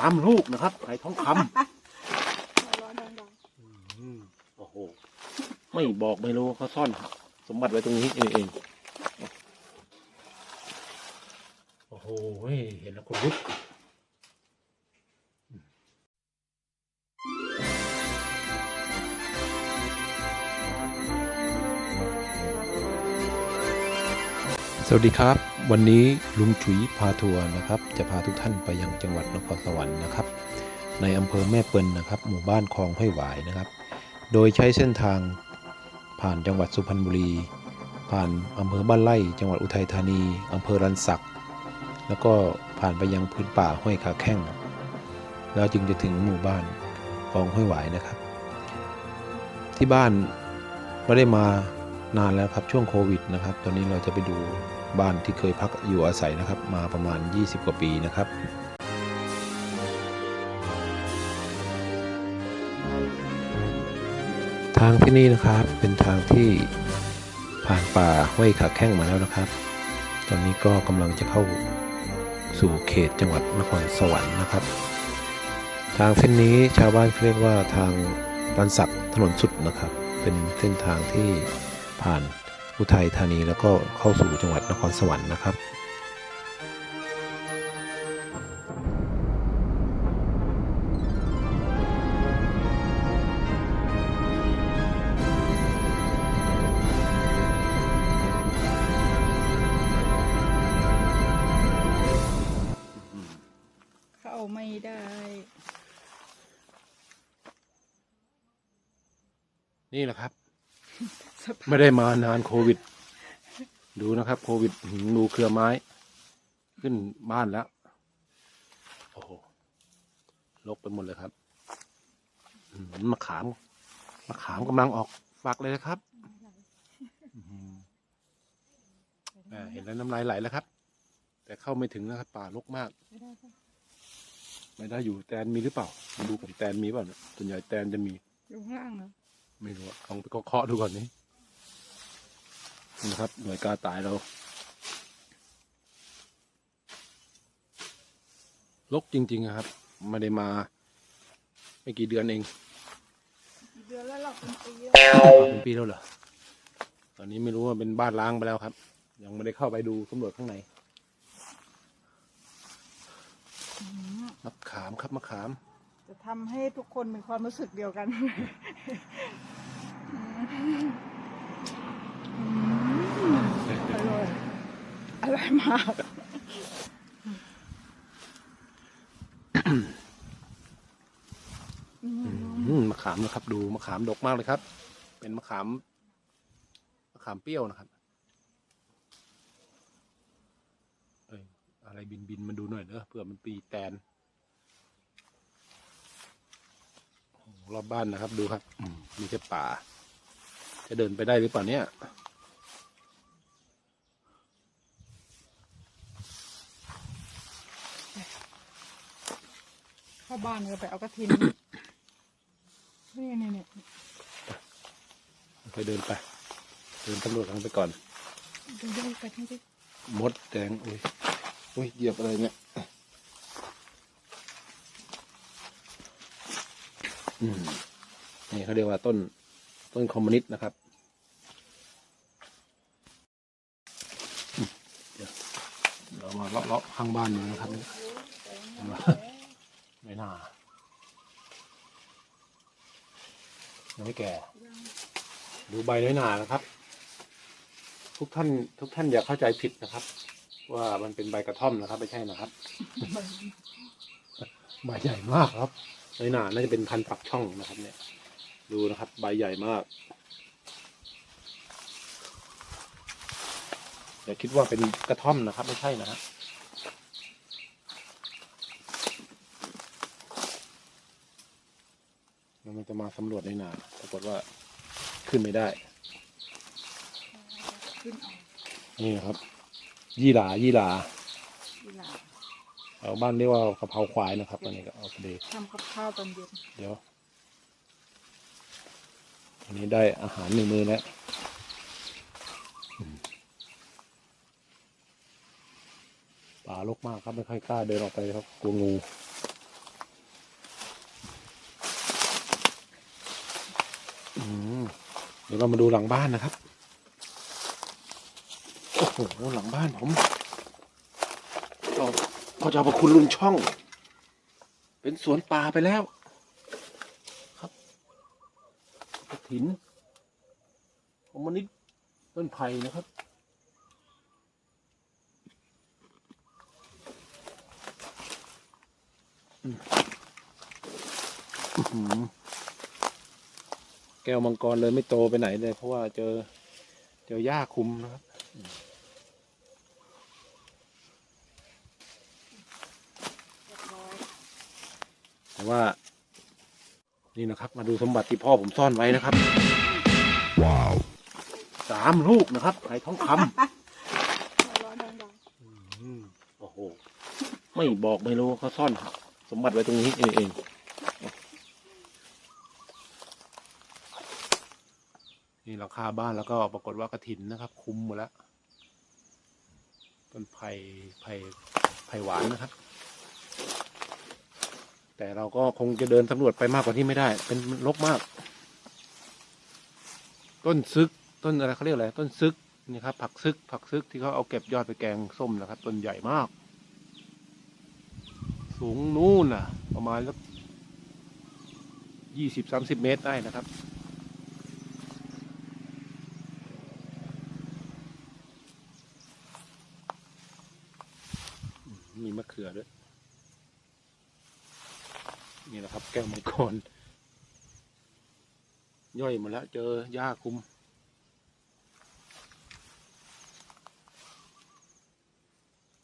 ามลูกนะครับไข่ทองคำร้อนดังอืมโอ้โห ไม่บอกไม่รู้เขาซ่อน สมบัติไว้ตรงนี้เองเองโอ้โห เห็นแล้วคนลุกสวัสดีครับ วันนี้ลุงฉุยพาทัวร์นะครับ จะพาทุกท่านไปยังจังหวัดนครสวรรค์นะครับ ในอำเภอแม่เปิลนะครับ หมู่บ้านคลองห้วยหวายนะครับ โดยใช้เส้นทางผ่านจังหวัดสุพรรณบุรี ผ่านอำเภอบ้านไร่จังหวัดอุทัยธานีอำเภอรันสักแล้วก็ผ่านไปยังพื้นป่าห้วยขาแข้งแล้วจึงจะถึงหมู่บ้านคลองห้วยหวายนะครับ ที่บ้านไม่ได้มานานแล้วครับช่วงโควิดนะครับ ตอนนี้เราจะไปดู บ้านที่เคยพักอยู่อาศัยนะครับ มาประมาณ 20 กว่าปีนะครับทางที่นี่นะครับเป็นทางที่ผ่านป่าห้วยขาแข้งมาแล้วนะครับ ตอนนี้ก็กำลังจะเข้าสู่เขตจังหวัดนครสวรรค์นะครับ ทางเส้นนี้ชาวบ้านเรียกว่าทางรันสักถนนสุดนะครับ เป็นเส้นทางที่ผ่าน อุทัยธานีแล้วก็เข้าสู่จังหวัดนครสวรรค์นะครับๆเข้าไม่ได้ นี่แหละครับสภาพ ไม่ได้มานานโควิด ดูนะครับ โควิดหืมดูเครือไม้ ขึ้นบ้านแล้ว โอ้โหลกไปหมดเลยครับหืมมะขามมะขามกำลังออกฝักเลยนะครับอื้อหืออ่าเห็นแล้วน้ำลายไหลแล้วครับ แต่เข้าไม่ถึงนะครับ ป่ารกมาก ไม่ได้ปะไม่ได้อยู่แตนมีหรือเปล่ามาดูก่อนแตนมีเปล่าเนี่ยส่วนใหญ่แตนจะมีอยู่ข้างล่างเหรอไม่รู้อะลองไปเคาะๆดูก่อนนี้ นี่นะครับ หน่วยกล้าตายเราลกจริงๆอะครับ ไม่ได้มา ไม่กี่เดือนเองเดือนแล้วหรอกเป็นปีแล้วเป็นปีแล้วเหรอตอนนี้ไม่รู้ว่าเป็นบ้านล้างไปแล้วครับ ยังไม่ได้เข้าไปดูสำรวจข้างในอืมมะขามครับมะขาม จะทำให้ทุกคนมีความรู้สึกเดียวกันอืมอ ร่อยอร่อยมาก อืมมะขามนะครับ ดูมะขามดกมากเลยครับ เป็นมะขามมะขามเปรี้ยวนะครับเอ้ยอะไรบินบินมันดูหน่อยเนอะเผื่อมันปีแตนรอบบ้านนะครับ ดูครับมมีแค่ป่า จะเดินไปได้หรือเปล่าเนี่ย เข้าบ้านก็ไปเอากระถินนี่นี่นี่ค่อยเดินไป เดินตำรวจกันไปก่อนดูดูไปทั้งที่มดแดงอุ้ยอุ้ยเหยียบอะไรเนี่ยอืมนี่เขาเรียกว่าต้นต้นคอมมิวนิสต์นะครับอืมเดี๋ยวเรามาเลาะๆข้างบ้านดูนะครับเห็น ไหมไม่น่ายังไม่แก่ ดูใบน้อยหนานะครับ ทุกท่าน ทุกท่านอย่าเข้าใจผิดนะครับ ว่ามันเป็นใบกระท่อมนะครับ ไม่ใช่นะครับใบใหญ่มากครับน้อยหนาน่าจะเป็นพันธุ์ปักช่องนะครับ เนี่ย ดูนะครับ ใบใหญ่มากอย่าคิดว่าเป็นกระท่อมนะครับ ไม่ใช่นะฮะ แล้วมันจะมาสำรวจในนาปรากฏว่าขึ้นไม่ได้ ขึ้นเอานี่นะครับ ยี่หลายี่หลาเวลาเอาบ้านเรียกว่ากะเพราควายนะครับอันนี้ก็เอาไปเลยทำกับข้าวตอนเย็นเดี๋ยวอันนี้ได้อาหารหนึ่งมือแล้วอืมป่ารกมากครับไม่ค่อยกล้าเดินออกไปครับกลัวงู เดี๋ยวเรามาดูหลังบ้านนะครับ โอ้โห หลังบ้านผมก็ก็จะเอาปคุณลุนช่อง เป็นสวนป่าไปแล้ว ครับถินผมมันนิดต้นไผ่นะครับอืม แก้วมังกรเลยไม่โตไปไหนเลย เพราะว่าเจอเจอหญ้าคุมนะครับแต่ว่า นี่นะครับ มาดูสมบัติที่พ่อผมซ่อนไว้นะครับ ว้าวสามลูกนะครับไข่ทองคำอืมโอ้โห ไม่บอกไม่รู้ว่าเขาซ่อน สมบัติไว้ตรงนี้เองเอง นี่หลังคาบ้านแล้วก็ปรากฏว่ากระถินนะครับ คุ้มหมดแล้วต้นไผ่ไผ่ไผ่หวานนะครับ แต่เราก็คงจะเดินสำรวจไปมากกว่าที่ไม่ได้ เป็นรกมาก ต้นซึกต้นอะไรเขาเรียกอะไรต้นซึกนี่ครับ ผักซึก ผักซึกที่เขาเอาเก็บยอดไปแกงส้มนะครับ ต้นใหญ่มาก สูงนู่นน่ะ ประมาณสักยี่สิบสามสิบเมตรได้นะครับ มีมะเขือด้วย นี่แหละครับ แก้วมังกรย่อยหมดแล้ว เจอหญ้าคุม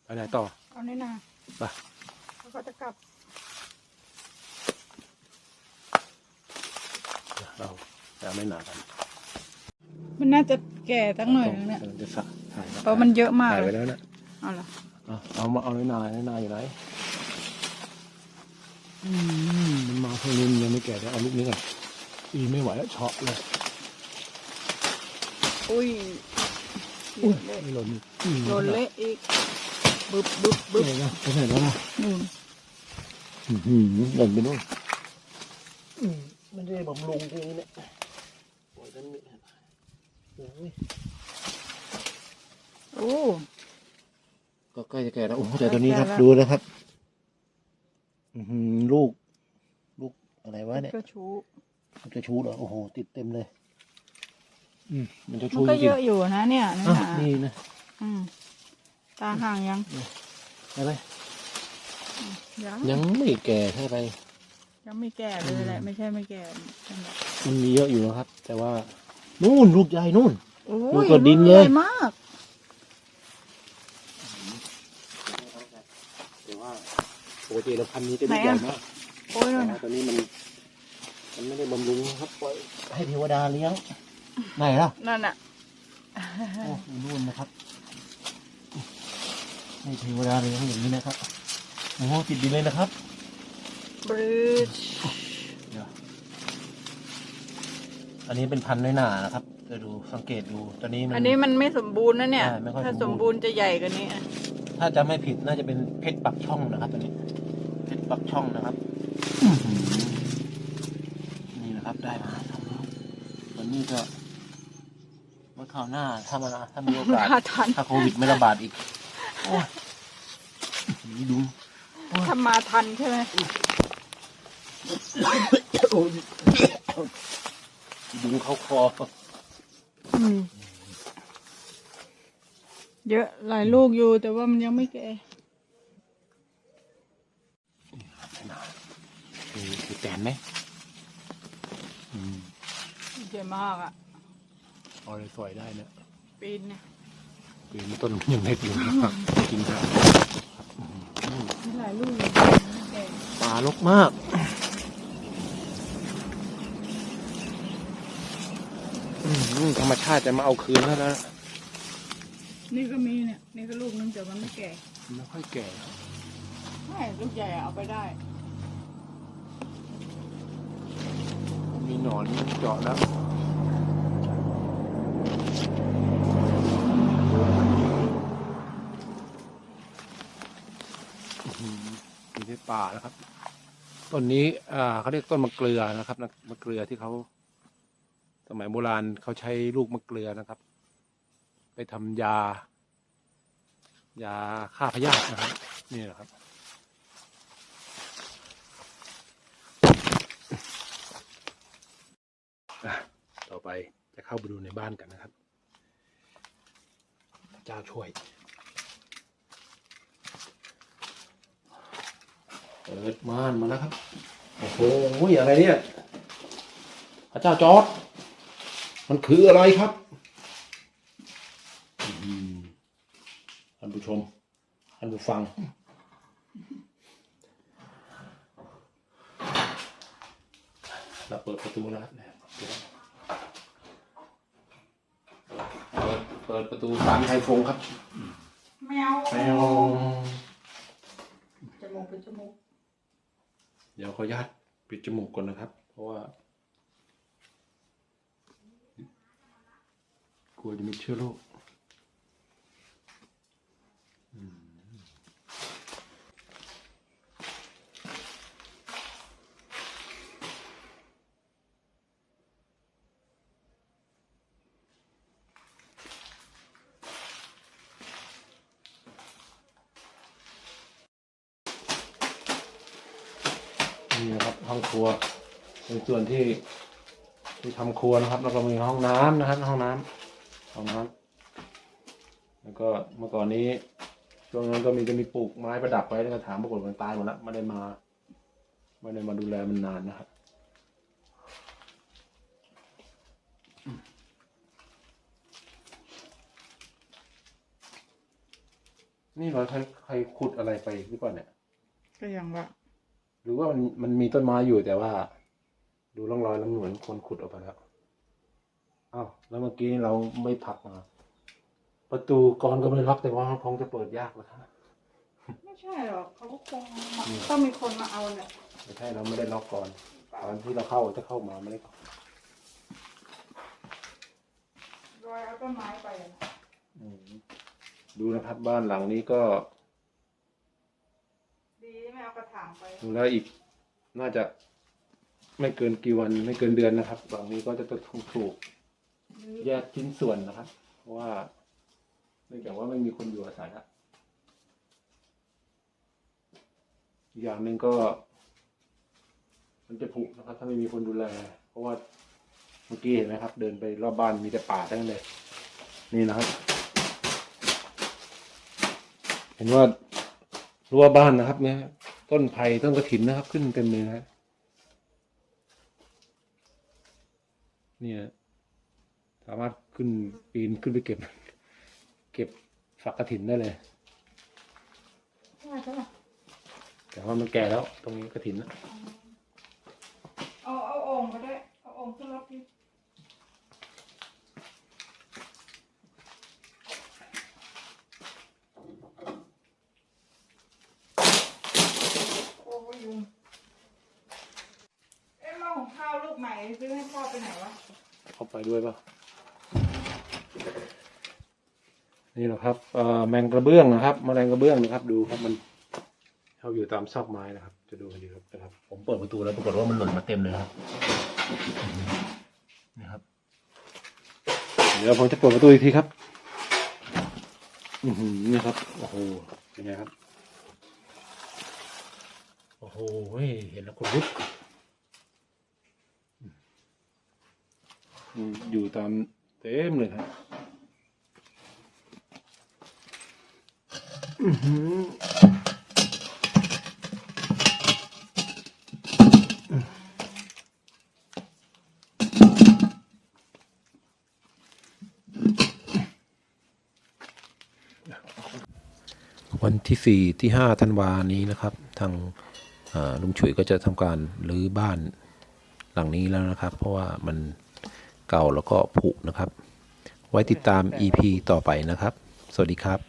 ไปไหนต่อ เอานี่นะไป แล้วก็จะกลับเราจะไม่หนากันมันน่าจะแก่ตั้งหน่อยนึงเนี่ยกำลังจะสะถ่ายเพราะมันเยอะมากถ่ายเลไปยแล้วนะ เอาละ เอาเอามาเอาในนาในนาอยู่ไหนอืมมันมาเท่านี้มันยังไม่แก่เดี๋ยวเอาลูกนี้ก่อนอีไม่ไหวแล้วเฉาะเลยอุ้ยอุ้ยไม่หล่นอีกอืมโดนเละอีกบึบบึบบึบไหนนะไปไหนแล้วนะนู่นอื้อหือหล่นไปนู่นอืมไม่ได้บำรุงทีนี้เนี่ยปล่อยกันนี่โอ้ยโอ้ ก็ใกล้จะแก่แล้วโอ้โหแต่ตอนนี้ครับแก่แล้วดูนะครับ อือหือลูก ลูกอะไรวะเนี่ยเจ้าชู้มันจะชูเหรอโอ้โห ติดเต็มเลย อืมมันจะมัชูนก็จเยริงอะอยู่นะเนี่ยๆนี่อะนะนี่นะอืมตาห่างยังอะไรยังยังไม่แก่เท่าไหรยังไม่แก่เลยแหละไม่ใช่ไม่แก่นั่นแหละมันมีเยอะอยู่นะครับ แต่ว่านู่นลูกใหญ่นู่น โอ้ดูยตัวดินเลยใหญ่มาก แต่ ว่าปกติแล้วพันธุ์นี้จะลูกใหญ่มากโอ้ยแต่นู่นว่าน่ะตอนนี้มัน มันไม่ได้บำรุงนะครับปล่อยให้เทวดาเลี้ยงไหนล่ะนั่นน่ะโอ้อยู่นู่นนะครับให้เทวดาเลี้ยงอย่างนี้นะครับโอ้โหติดดินเลยนะครับบริชเดี๋ยวอันนี้เป็นพันธุ์น้อยหนานะครับจะดูสังเกตดูตอนนี้มันอันนี้มันไม่สมบูรณ์นะเนี่ย ใช่ไม่ค่อยถ้าสสมมบูบูรรณ์ณ์จะใหญ่กว่านี้อะ ถ้าจะไม่ผิดน่าจะเป็นเพชรปักช่องนะครับตัวนี้ เพชรปักช่องนะครับอื้อหือนี่นะครับได้มาสองลูกวันนี้ก็เมื่อคราวหน้าถ้ามาถ้ามีโอกาสถ้าทันถ้าโควิดไม่ระบาดอีกโอ้ยนี่ดูถ้ามาทันใช่ไหมโอ้ยดูเขาคออืม เยอะหลายลูกอยู่แต่ว่ามันยังไม่แก่คือคือแตนไหมอืมใหญ่มากอะเอาเลยสวยได้เนี่ยปีนเนี่ยปีนต้นมันยังเล็กอยู่นะครับกินได้มีหลายลูกอยู่ไม่แก่ป่ารกมากอืมธรรมชาติจะมาเอาคืนแล้วนะ นี่ก็มีเนี่ย นี่ก็ลูกนึงแต่มันไม่แก่ไม่ค่อยแก่ไม่ลูกใหญ่อะเอาไปได้ มีหนอนเจาะแล้วอื้อหืออยู่ในป่านะครับ ต้นนี้อ่าเขาเรียกต้นมะเกลือนะครับนะมะเกลือที่เขา สมัยโบราณเขาใช้ลูกมะเกลือนะครับ ไปทำยา ยาฆ่าพยาธินะครับ นี่แหละครับต่อไปจะเข้าไปดูในบ้านกันนะครับ เจ้าช่วยเปิดม่านมาแล้วครับ โอ้โหอะไรเนี่ยพระเจ้าจอร์ดมันคืออะไรครับอื้อหือท่านผู้ ชมท่านผู้ฟัง เราเปิดประตูแล้วครับเนี่ยเปิดเปิดประตูสามไทยฟงครับแมวแมวจมูกเป็นจมูก เดี๋ยวขออนุญาตปิดจมูกก่อนนะครับ เพราะว่ากลัวจะมีเชื้อโรค นี่นะครับห้องครัวเป็นส่วนที่ที่ทำครัวนะครับ แล้วก็มีห้องน้ำนะครับ ห้องน้ำห้องน้ำแล้วก็เมื่อก่อนนี้ช่วงนั้นก็มีจะมีปลูกไม้ประดับไว้แล้วก็ถามปรากฏมันตายหมดแล้วไม่ได้มาไม่ได้มาดูแลมันนานนะครับนี่เราใครใครขุดอะไรไปหรือเปล่าเนี่ย ก็ยังว่า รือว่ามันมันมีต้นไม้อยู่แต่ว่า ดูร่องรอยแล้วเหมือนคนขุดออกไปแล้วอ้าวแล้วเมื่อกี้เราไม่ผลักมา ประตูกรก็ไม่ได้ล็อกแต่ว่าคงจะเปิดยากแล้วครับไม่ใช่หรอกเขาก็คงมาต้องมีคนมาเอาแหละไม่ใช่เราไม่ได้ล็อกก่อนตอนที่เราเข้าจะเข้ามาไม่ได้ล็อกรอยเอาต้นไม้ไปอะ อืมดูนะครับบ้านหลังนี้ก็ดีไม่ เอากระถางไปดูแล้วอีกน่าจะไม่เกินกี่วันไม่เกินเดือนนะครับหลังนี้ก็จะถูกถูกแยกชิ้นส่วนนะครับ เพราะว่าเนื่องจากว่าไม่มีคนอยู่อาศัยละอีกอย่างหนึ่งก็ มันจะผุนะครับ ถ้าไม่มีคนดูแล เพราะว่าเมื่อกี้เห็นไหมครับ เดินไปรอบบ้านมีแต่ป่าทั้งเลย นี่นะครับ เห็นว่ารั้วบ้านนะครับเนี่ย ต้นไผ่ต้นกระถินนะครับ ขึ้นเต็มเลยนะเนี่ย สามารถขึ้นปีนขึ้นไปเก็บ เก็บฝักกระถินได้เลยแต่ว่ามันแก่แล้ว ตรงนี้กระถินนะเอาเอาองก็ได้ เอาองขึ้นรถดิโอ้ยยุงเอ๊ะหม้อหุงข้าวลูกใหม่ซื้อให้พ่อไปไหนวะ เข้าไป ด้วยป่ะนี่แหละครับเอ่อแมงกระเบื้องนะครับแมลงกระเบื้องนะครับ ดูครับมันเข้าอยู่ตามซอกไม้นะครับ จะดูกันดีครับนะครับ ผมเปิดประตูแล้วปรากฏว่ามันหล่นมาเต็มเลยครับนี่ครับ เดี๋ยวผมจะเปิดประตูอีกทีครับ อือหือนี่ครับโอ้โหเป็นไงครับ โอ้โหเห็นแล้วคนลุก อยู่ตามเต็มเลยครับวันที่สี่ที่ห้าธันวานี้นะครับ ทางลุงฉุยก็จะทำการรื้อบ้านหลังนี้แล้วนะครับ เพราะว่ามัน เก่าแล้วก็ผุนะครับ ไว้ติดตาม EP ต่อไปนะครับ สวัสดีครับ